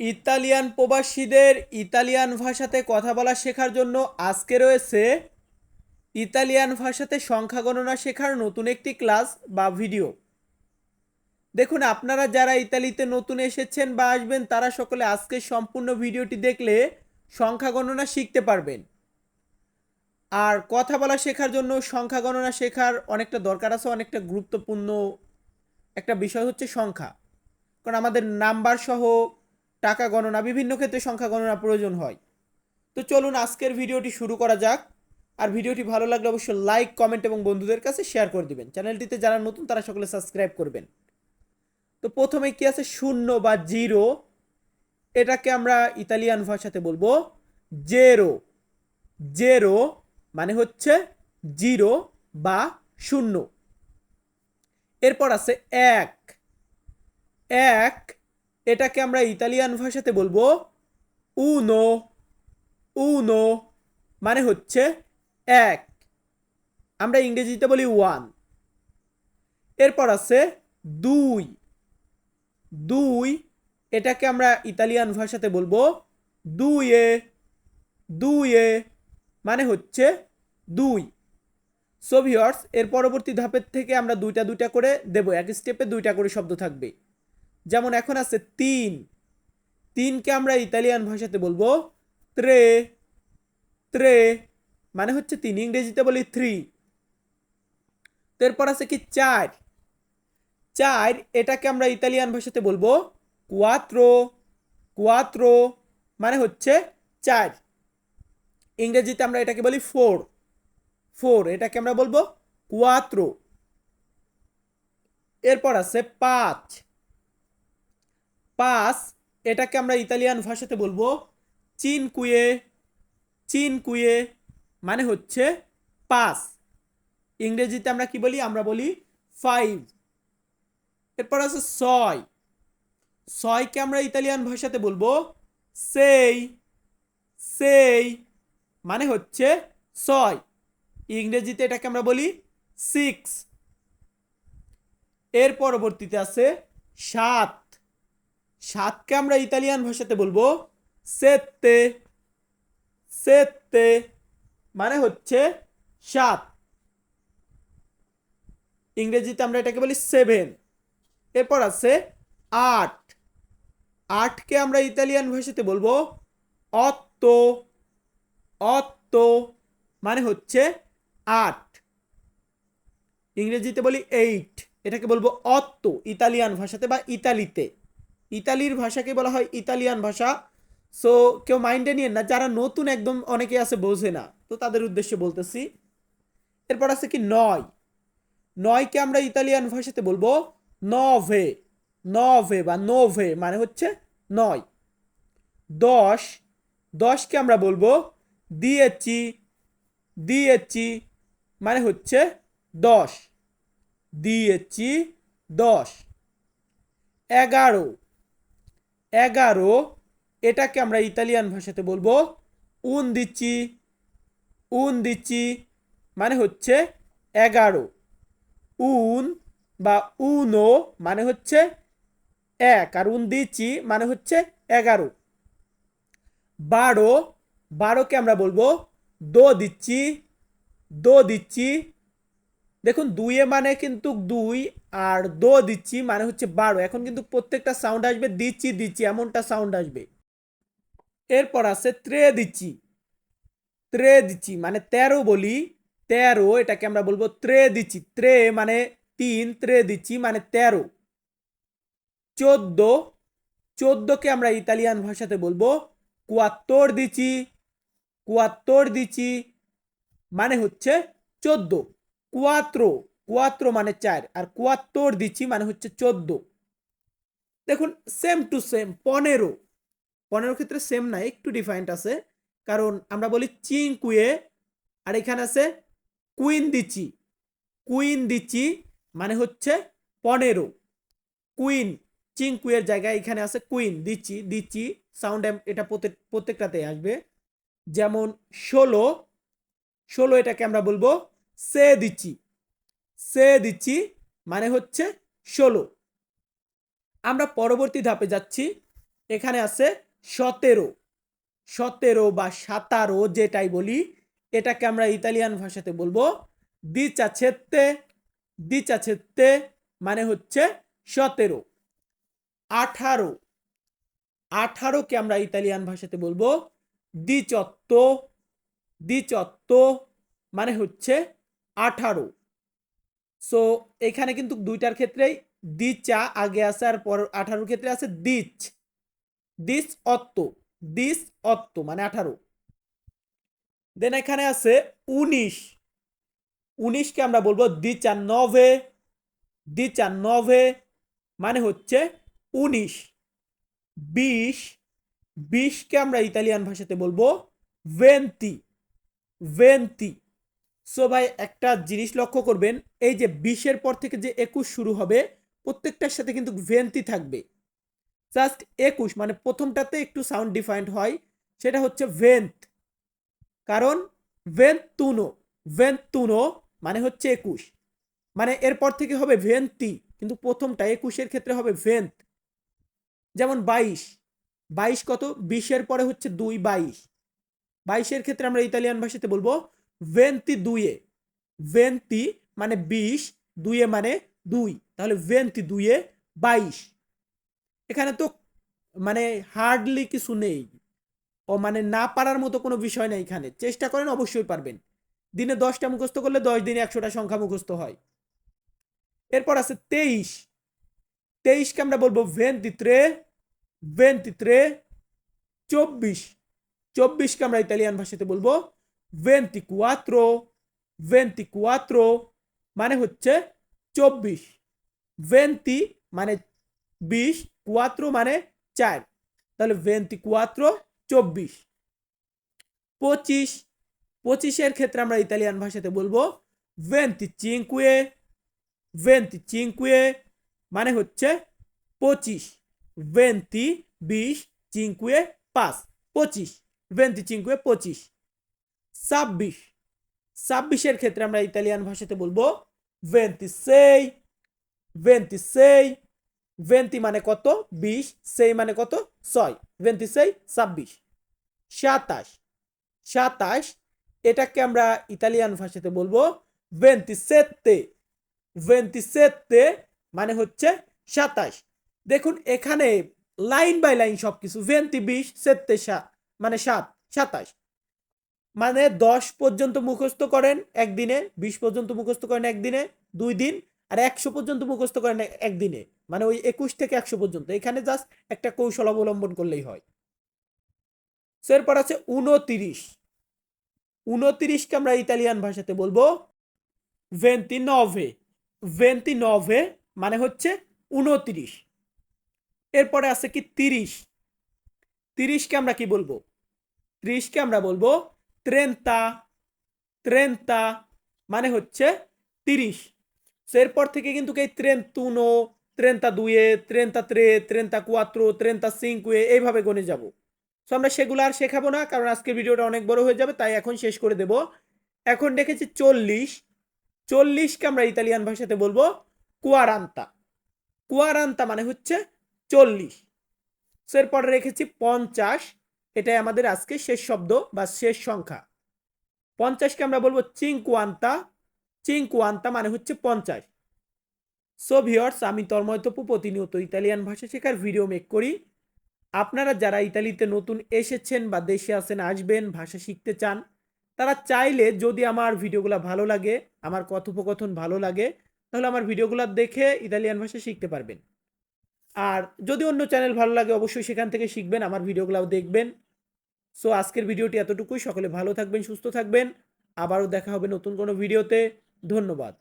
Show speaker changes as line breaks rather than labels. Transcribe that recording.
Italian প্রবাসীদের Italian ভাষাতে কথা বলা শেখার জন্য আজকে রয়েছে ইতালিয়ান ভাষাতে সংখ্যা গণনা শেখার নতুন একটি ক্লাস বা ভিডিও। দেখুন, আপনারা যারা ইতালিতে নতুন এসেছেন বা আসবেন, তারা সকলে আজকের সম্পূর্ণ ভিডিওটি দেখলে সংখ্যা গণনা শিখতে পারবেন। আর কথা বলা শেখার জন্য সংখ্যা গণনা শেখার অনেকটা দরকার আছে, অনেকটা গুরুত্বপূর্ণ একটা বিষয় হচ্ছে সংখ্যা। কারণ আমাদের নাম্বার সহ টাকা গণনা, বিভিন্ন ক্ষেত্রে সংখ্যা গণনা প্রয়োজন হয়। তো চলুন আজকের ভিডিওটি শুরু করা যাক। আর ভিডিওটি ভালো লাগলে অবশ্যই লাইক, কমেন্ট এবং বন্ধুদের কাছে শেয়ার করে দিবেন। চ্যানেলটিতে যারা নতুন, তারা সকলে সাবস্ক্রাইব করবেন। তো প্রথমে কি আছে? শূন্য বা জিরো। এটাকে আমরা ইতালিয়ান ভাষাতে বলব জেরো। জেরো মানে হচ্ছে জিরো বা শূন্য। এরপর আছে এক। এক এটাকে আমরা ইতালিয়ান ভাষাতে বলব উনো উনো মানে হচ্ছে এক। আমরা ইংরেজিতে বলি ওয়ান এরপর আছে দুই। দুই, এটাকে আমরা ইতালিয়ান ভাষাতে বলব দুইয়ে দুইয়ে মানে হচ্ছে দুই। সো ভিউয়ার্স এর পরবর্তী ধাপের থেকে আমরা দুইটা দুইটা করে দেব। এক স্টেপে দুইটা করে শব্দ থাকবে। যেমন এখন আছে তিন। তিনকে আমরা ইতালিয়ান ভাষাতে বলব ত্রে ত্রে মানে হচ্ছে তিন, ইংরেজিতে বলি থ্রি। এরপর আছে কি চার? চার, এটাকে আমরা ইতালিয়ান ভাষাতে বলব কুয়াত্রো কুয়াত্রো মানে হচ্ছে চার। ইংরেজিতে আমরা এটাকে বলি ফোর ফোর এটাকে আমরা বলব কুয়াত্রো এরপর আছে পাঁচ। পাঁচ এটাকে আমরা ইতালিয়ান ভাষাতে বলব চিন কুয়ে চিন কুয়ে মানে হচ্ছে পাঁচ ইংরেজিতে আমরা কি বলি? আমরা বলি ফাইভ। এরপর আছে ছয়। ছয়কে আমরা ইতালিয়ান ভাষাতে বলব সেই সেই মানে হচ্ছে ছয়। ইংরেজিতে এটাকে আমরা বলি সিক্স। এর পরবর্তীতে আছে সাত। সাতকে আমরা ইতালিয়ান ভাষাতে বলব সেত্তে। সেত্তে মানে হচ্ছে সাত। ইংরেজিতে আমরা এটাকে বলি সেভেন। এরপর আছে আট। আটকে আমরা ইতালিয়ান ভাষাতে বলব অত্ত। অত্ত মানে হচ্ছে আট। ইংরেজিতে বলি এইট। এটাকে বলব অত্ত ইতালিয়ান ভাষাতে বা ইতালিতে। ইতালির ভাষাকে বলা হয় ইতালিয়ান ভাষা। সো কেউ মাইন্ডে নিয়ে না, যারা নতুন একদম অনেকে আছে বোঝে না। তো তাদের উদ্দেশ্যে বলতেছি। এরপর আছে কি নয়। নয়কে আমরা ইতালিয়ান ভাষাতে বলব নভে। নভে বা নোভে মানে হচ্ছে নয়। দশ। দশকে আমরা বলব দিয়েছি দিয়েছি মানে হচ্ছে দশ। দিয়েছি দশ। এগারো। এগারো, এটাকে আমরা ইতালিয়ান ভাষাতে বলব উন দিচ্ছি উন দিচ্ছি মানে হচ্ছে এগারো। উন বা উনো মানে হচ্ছে এক, আর উন দিচ্ছি মানে হচ্ছে এগারো। বারো, বারোকে আমরা বলব দো দিচ্ছি দো দিচ্ছি দেখুন, দুইয়ে মানে কিন্তু দুই আর দো দিচ্ছি মানে হচ্ছে বারো। এখন কিন্তু প্রত্যেকটা সাউন্ড আসবে, দিচ্ছি দিচ্ছি, এমনটা সাউন্ড আসবে। এরপর আছে ত্রে দিচ্ছি। ত্রে দিচ্ছি মানে তেরো বলি। তেরো, এটাকে আমরা বলব ত্রে দিচ্ছি। ত্রে মানে তিন, ত্রে দিচ্ছি মানে তেরো। চোদ্দ, চোদ্দকে আমরা ইতালিয়ান ভাষাতে বলব কুয়াত্তর দিচ্ছি। কুয়াত্তর দিচ্ছি মানে হচ্ছে চোদ্দ। কুয়াত্রো কুয়াত্রো মানে চার, আর কুয়াত্তর দিচ্ছি মানে হচ্ছে চোদ্দ। দেখুন সেম টু সেম পনেরো। পনেরো ক্ষেত্রে সেম না, একটু ডিফারেন্ট আছে। কারণ আমরা বলি চিং কুয়ে আর এখানে আছে কুইন দিচ্ছি। কুইন দিচ্ছি মানে হচ্ছে পনেরো। কুইন চিং কুয়ের জায়গায় এখানে আছে কুইন দিচ্ছি দিচ্ছি সাউন্ড এটা প্রত্যেক প্রত্যেকটাতে আসবে। যেমন ষোলো ষোলো এটাকে আমরা বলব সে দিচ্ছি সে দিচ্ছি মানে হচ্ছে ষোলো। আমরা পরবর্তী ধাপে যাচ্ছি। এখানে আছে সতেরো। সতেরো বা সাতারো যেটাই বলি, এটাকে আমরা ইতালিয়ান ভাষাতে বলব দিচাছেত্তে দিচাছেত্তে মানে হচ্ছে সতেরো। আঠারো। আঠারোকে আমরা ইতালিয়ান ভাষাতে বলব দ্বিচত্ব দ্বিচত্ব মানে হচ্ছে আঠারো। সো এখানে কিন্তু দুইটার ক্ষেত্রেই দিচা আগে আছে আর পর আঠারোর ক্ষেত্রে আছে দিচ দিস অত্ত দিস অত্ত মানে আঠারো। দেন এখানে আছে উনিশ। উনিশকে আমরা বলব দিচা নভে দিচা নভে মানে হচ্ছে উনিশ। বিশ, বিশকে আমরা ইতালিয়ান ভাষাতে বলব ভেন্তি। ভেন্তি। সো ভাই, একটা জিনিস লক্ষ্য করবেন, এই যে বিশের পর থেকে যে একুশ শুরু হবে, প্রত্যেকটার সাথে কিন্তু ভেন্তি থাকবে। জাস্ট একুশ মানে প্রথমটাতে একটু সাউন্ড ডিফাইন্ড হয়, সেটা হচ্ছে ভেন্ট কারণ ভেন্তুনো ভেন্তুনো মানে হচ্ছে একুশ। মানে এরপর থেকে হবে ভেন্তি কিন্তু প্রথমটা একুশের ক্ষেত্রে হবে ভেন্ট যেমন বাইশ বাইশ কত? বিশের পরে হচ্ছে দুই, বাইশ। বাইশের ক্ষেত্রে আমরা ইতালিয়ান ভাষাতে বলব ভেন্তি দুইয়ে ভেন্তি মানে বিশ, দুইয়ে মানে দুই, তাহলে ভেন্তি দুইয়ে বাইশ। এখানে তো মানে হার্ডলি কিছু নেই, ও মানে না পারার মতো কোনো বিষয় নেই এখানে। চেষ্টা করেন, অবশ্যই পারবেন। দিনে দশটা মুখস্থ করলে দশ দিনে একশোটা সংখ্যা মুখস্থ হয়। এরপর আছে তেইশ। তেইশকে আমরা বলব ভেন্তিত্রে ভেন্তিত্রে চব্বিশ। চব্বিশকে আমরা ইতালিয়ান ভাষাতে বলব ভেন্তি কুয়াত্রো ভেন্তি কুয়াত্রো মানে হচ্ছে চব্বিশ। ভেন্তি মানে বিশ কুয়াত্রো মানে চার। তাহলে ভেন্তি কুয়াত্রো চব্বিশ। পঁচিশ, পঁচিশের ক্ষেত্রে আমরা ইতালিয়ান ভাষাতে বলব ভেন্তি চিঙ্কুয়ে ভেন্তি চিঙ্কুয়ে মানে হচ্ছে পঁচিশ। ভেন্তি বিশ চিঙ্কুয়ে পাঁচ। পঁচিশ ভেন্তি চিঙ্কুয়ে পঁচিশ। ছাব্বিশ। ছাব্বিশের ক্ষেত্রে আমরা ইতালিয়ান ভাষাতে বলব ভেন্তি সেই ভেন্তি সেই ভেন্তি মানে কত? বিশ সেই মানে কত? ছয়। ভেন্তি সেই ছাব্বিশ। সাতাশ। সাতাশ, এটাকে আমরা ইতালিয়ান ভাষাতে বলব ভেন্তি সেত্তে ভেন্তি সেত্তে মানে হচ্ছে সাতাশ। দেখুন, এখানে লাইন বাই লাইন সব কিছু ভেন্তি বিশ সেত্তে সাত মানে সাত, সাতাশ। মানে দশ পর্যন্ত মুখস্থ করেন একদিনে, বিশ পর্যন্ত মুখস্থ করেন একদিনে, দুই দিন, আর একশো পর্যন্ত মুখস্থ করেন একদিনে। মানে ওই একুশ থেকে একশো পর্যন্ত। এখানে জাস্ট একটা কৌশল অবলম্বন করলেই হয়। এরপর আছে উনতিরিশ উনতিরিশকে আমরা ইতালিয়ান ভাষাতে বলব ভেন্তি নভে ভেন্তি নভে মানে হচ্ছে উনতিরিশ এরপরে আছে কি তিরিশ। তিরিশকে আমরা কি বলব? ত্রিশকে আমরা বলব ত্রেন্তা ত্রেন্তা মানে হচ্ছে তিরিশ। So, এরপর থেকে কিন্তু এই ত্রেন্তুনো ত্রেন্তা দুয়ে ত্রেন্তা ত্রে ত্রেন্তা কুয়াত্রো ত্রেন্তা সিঙ্কুয়ে এইভাবে গণে যাব। সো আমরা সেগুলো আর শেখাবো না কারণ আজকের ভিডিওটা অনেক বড় হয়ে যাবে তাই এখন শেষ করে দেব। এখন দেখেছি চল্লিশ। চল্লিশকে আমরা ইতালিয়ান ভাষাতে বলব কুয়ারান্তা। কুয়ারান্তা মানে হচ্ছে চল্লিশ। সো এরপরে রেখেছি পঞ্চাশ। এটাই আমাদের আজকে শেষ শব্দ বা শেষ সংখ্যা। পঞ্চাশকে আমরা বলব চিংকুয়ান্তা চিংকুয়ান্তা মানে হচ্ছে পঞ্চাশ। সো ভিওর্স আমি তন্ময় তপু, প্রতিনিয়ত ইতালিয়ান ভাষা শেখার ভিডিও মেক করি। আপনারা যারা ইতালিতে নতুন এসেছেন বা দেশে আছেন, আসবেন, ভাষা শিখতে চান, তারা চাইলে যদি আমার ভিডিওগুলো ভালো লাগে, আমার কথোপকথন ভালো লাগে, তাহলে আমার ভিডিওগুলো দেখে ইতালিয়ান ভাষা শিখতে পারবেন। আর যদি অন্য চ্যানেল ভালো লাগে, অবশ্যই সেখান থেকে শিখবেন, আমার ভিডিওগুলোও দেখবেন। সো আজকের ভিডিওটি এতটুকুই। সকলে ভালো থাকবেন, সুস্থ থাকবেন। আবারও দেখা হবে নতুন কোনো ভিডিওতে। ধন্যবাদ।